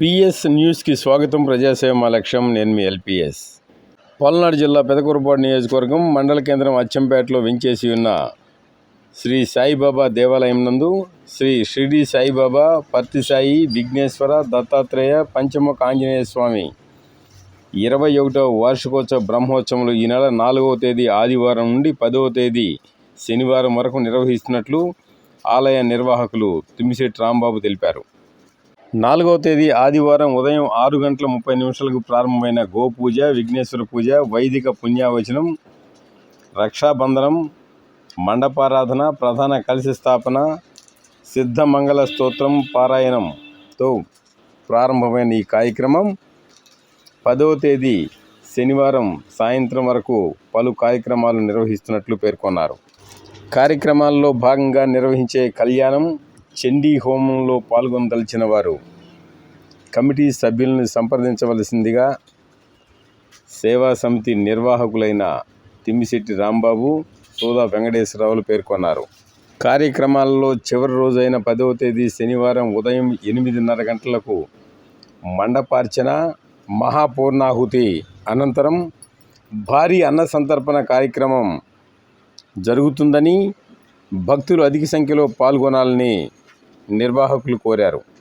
PS న్యూస్కి స్వాగతం ప్రజాసేవ మా లక్ష్యం. నేను మీ ఎల్పిఎస్. పల్నాడు జిల్లా పెదకూరుపాడు నియోజకవర్గం మండల కేంద్రం అచ్చంపేటలో వించేసి ఉన్న శ్రీ సాయిబాబా దేవాలయం నందు శ్రీ షిరిడి సాయిబాబా పత్తి సాయి విఘ్నేశ్వర దత్తాత్రేయ పంచముఖ ఆంజనేయ స్వామి ఇరవై ఒకటవ వార్షికోత్సవ బ్రహ్మోత్సవంలో ఈ నెల నాలుగవ తేదీ ఆదివారం నుండి పదవ తేదీ శనివారం వరకు నిర్వహిస్తున్నట్లు ఆలయ నిర్వాహకులు తుమ్మిశెట్టి రాంబాబు తెలిపారు. నాలుగవ తేదీ ఆదివారం ఉదయం ఆరు గంటల ముప్పై నిమిషాలకు ప్రారంభమైన గోపూజ విఘ్నేశ్వర పూజ వైదిక పుణ్యావచనం రక్షాబంధనం మండపారాధన ప్రధాన కలిసి స్థాపన సిద్ధమంగళ స్తోత్రం పారాయణంతో ప్రారంభమైన ఈ కార్యక్రమం. పదవ తేదీ శనివారం సాయంత్రం వరకు పలు కార్యక్రమాలు నిర్వహిస్తున్నట్లు పేర్కొన్నారు. కార్యక్రమాల్లో భాగంగా నిర్వహించే కళ్యాణం చండీ హోమంలో పాల్గొనదలిచిన వారు కమిటీ సభ్యులను సంప్రదించవలసిందిగా సేవా సమితి నిర్వాహకులైన తిమ్మిశెట్టి రాంబాబు సోదా వెంకటేశ్వరరావులు పేర్కొన్నారు. కార్యక్రమాలలో చివరి రోజైన పదవ తేదీ శనివారం ఉదయం ఎనిమిదిన్నర గంటలకు మండపార్చన మహాపూర్ణాహుతి అనంతరం భారీ అన్న సంతర్పణ కార్యక్రమం జరుగుతుందని భక్తులు అధిక సంఖ్యలో పాల్గొనాలని నిర్వాహకులు కోరారు.